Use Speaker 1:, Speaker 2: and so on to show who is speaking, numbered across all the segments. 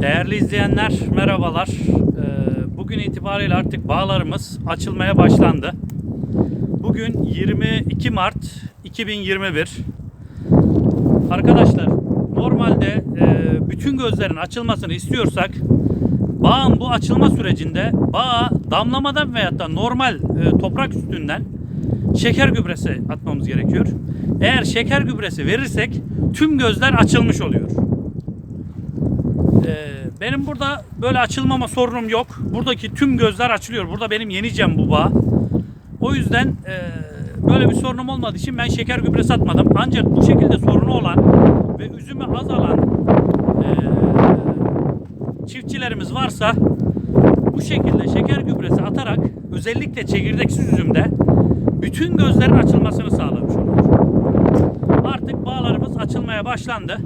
Speaker 1: Değerli izleyenler merhabalar. Ee, Bugün itibariyle artık bağlarımız açılmaya başlandı. Bugün 22 Mart 2021. Arkadaşlar normalde e, bütün gözlerin açılmasını istiyorsak bağın bu açılma sürecinde bağa damlamadan veyahut da normal e, toprak üstünden şeker gübresi atmamız gerekiyor. Eğer şeker gübresi verirsek tüm gözler açılmış oluyor. Benim burada böyle açılmama sorunum yok. Buradaki tüm gözler açılıyor. Burada benim yenicem bu bağ. O yüzden e, böyle bir sorunum olmadığı için ben şeker gübresi atmadım. Ancak bu şekilde sorunu olan ve üzümü az alan e, çiftçilerimiz varsa bu şekilde şeker gübresi atarak özellikle çekirdeksiz üzümde bütün gözlerin açılmasını sağlamış oluyor. Artık bağlarımız açılmaya başlandı.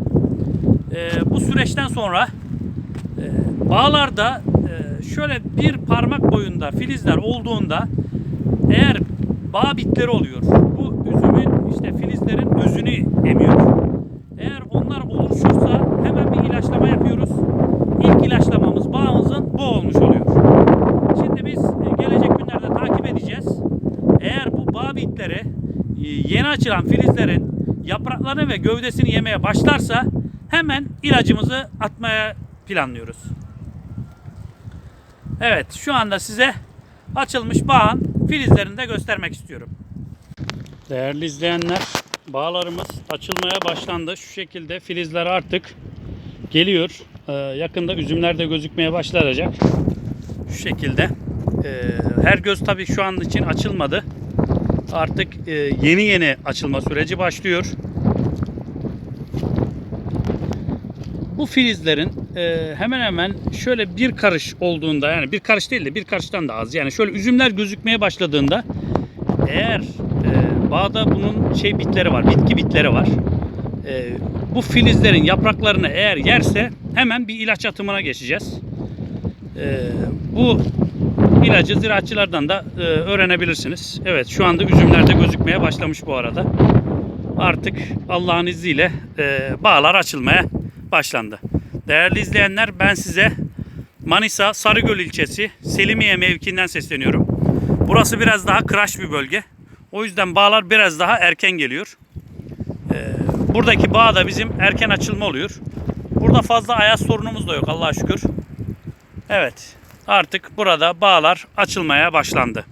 Speaker 1: E, bu süreçten sonra bağlarda e, şöyle bir parmak boyunda filizler olduğunda eğer bağ bitleri oluyor. Bu üzümün işte filizlerin özünü emiyor. Eğer onlar oluşursa hemen bir ilaçlama yapıyoruz. İlk ilaçlamamız bağımızın bu olmuş oluyor. Şimdi biz e, gelecek günlerde takip edeceğiz. Eğer bu bağ bitleri e, yeni açılan filizlerin yapraklarını ve gövdesini yemeye başlarsa hemen ilacımızı atmaya planlıyoruz. Evet şu anda size açılmış bağın filizlerini de göstermek istiyorum. Değerli izleyenler bağlarımız açılmaya başlandı. Şu şekilde filizler artık geliyor. Ee, yakında üzümler de gözükmeye başlayacak. Şu şekilde. Ee, her göz tabii şu an için açılmadı. Artık e, yeni yeni açılma süreci başlıyor. Bu filizlerin e, hemen hemen şöyle bir karış olduğunda yani bir karış değil de bir karıştan da az yani şöyle üzümler gözükmeye başladığında eğer e, bağda bunun şey bitleri var bitki bitleri var e, bu filizlerin yapraklarını eğer yerse hemen bir ilaç atımına geçeceğiz. E, bu ilacı ziraatçılardan da e, öğrenebilirsiniz. Evet şu anda üzümlerde gözükmeye başlamış bu arada. Artık Allah'ın izniyle e, bağlar açılmaya başlandı. Değerli izleyenler ben size Manisa Sarıgöl ilçesi Selimiye mevkiinden sesleniyorum. Burası biraz daha kıraç bir bölge. O yüzden bağlar biraz daha erken geliyor. Ee, buradaki bağ da bizim erken açılma oluyor. Burada fazla ayaz sorunumuz da yok Allah'a şükür. Evet artık burada bağlar açılmaya başlandı.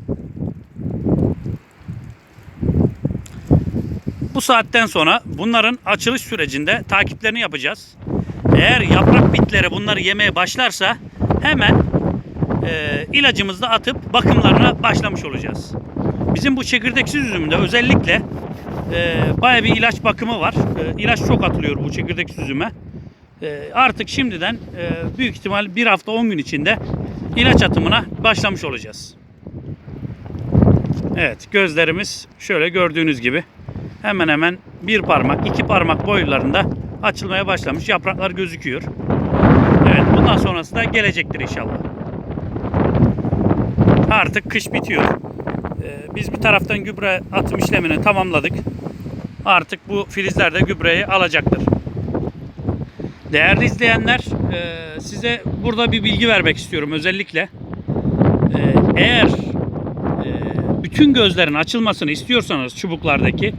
Speaker 1: Bu saatten sonra bunların açılış sürecinde takiplerini yapacağız. Eğer yaprak bitleri bunları yemeye başlarsa hemen e, ilacımızı da atıp bakımlarına başlamış olacağız. Bizim bu çekirdeksiz üzümde özellikle e, baya bir ilaç bakımı var. E, ilaç çok atılıyor bu çekirdeksiz üzüme. E, artık şimdiden e, büyük ihtimal bir hafta 10 gün içinde ilaç atımına başlamış olacağız. Evet gözlerimiz şöyle gördüğünüz gibi hemen hemen bir parmak iki parmak boylarında açılmaya başlamış. Yapraklar gözüküyor. Evet bundan sonrası da gelecektir inşallah. Artık kış bitiyor. Ee, biz bir taraftan gübre atım işlemini tamamladık. Artık bu filizler de gübreyi alacaktır. Değerli izleyenler e, size burada bir bilgi vermek istiyorum özellikle. E, eğer bütün gözlerin açılmasını istiyorsanız çubuklardaki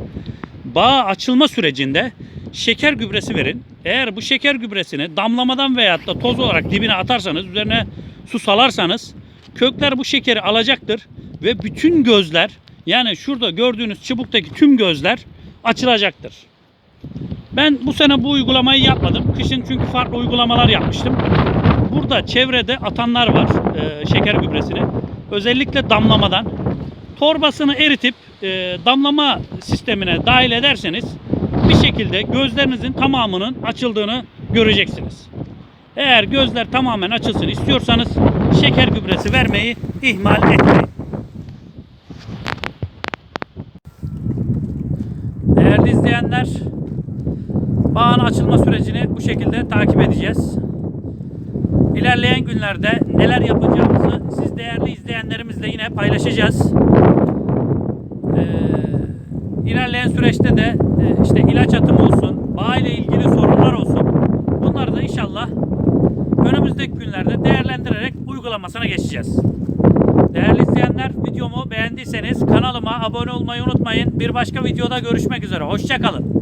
Speaker 1: bağ açılma sürecinde şeker gübresi verin. Eğer bu şeker gübresini damlamadan veyahut da toz olarak dibine atarsanız, üzerine su salarsanız kökler bu şekeri alacaktır ve bütün gözler yani şurada gördüğünüz çubuktaki tüm gözler açılacaktır. Ben bu sene bu uygulamayı yapmadım. Kışın çünkü farklı uygulamalar yapmıştım. Burada çevrede atanlar var e, şeker gübresini. Özellikle damlamadan. Torbasını eritip e, damlama sistemine dahil ederseniz bir şekilde gözlerinizin tamamının açıldığını göreceksiniz. Eğer gözler tamamen açılsın istiyorsanız şeker gübresi vermeyi ihmal etmeyin. Değerli izleyenler, bağın açılma sürecini bu şekilde takip edeceğiz. İlerleyen günlerde neler yapacağımızı siz değerli izleyenlerimizle yine paylaşacağız. Ee, ilerleyen süreçte de e, işte ilaç atımı olsun, bağ ile ilgili sorunlar olsun. Bunları da inşallah önü önümüzdeki günlerde değerlendirerek uygulamasına geçeceğiz. Değerli izleyenler videomu beğendiyseniz kanalıma abone olmayı unutmayın. Bir başka videoda görüşmek üzere. Hoşçakalın.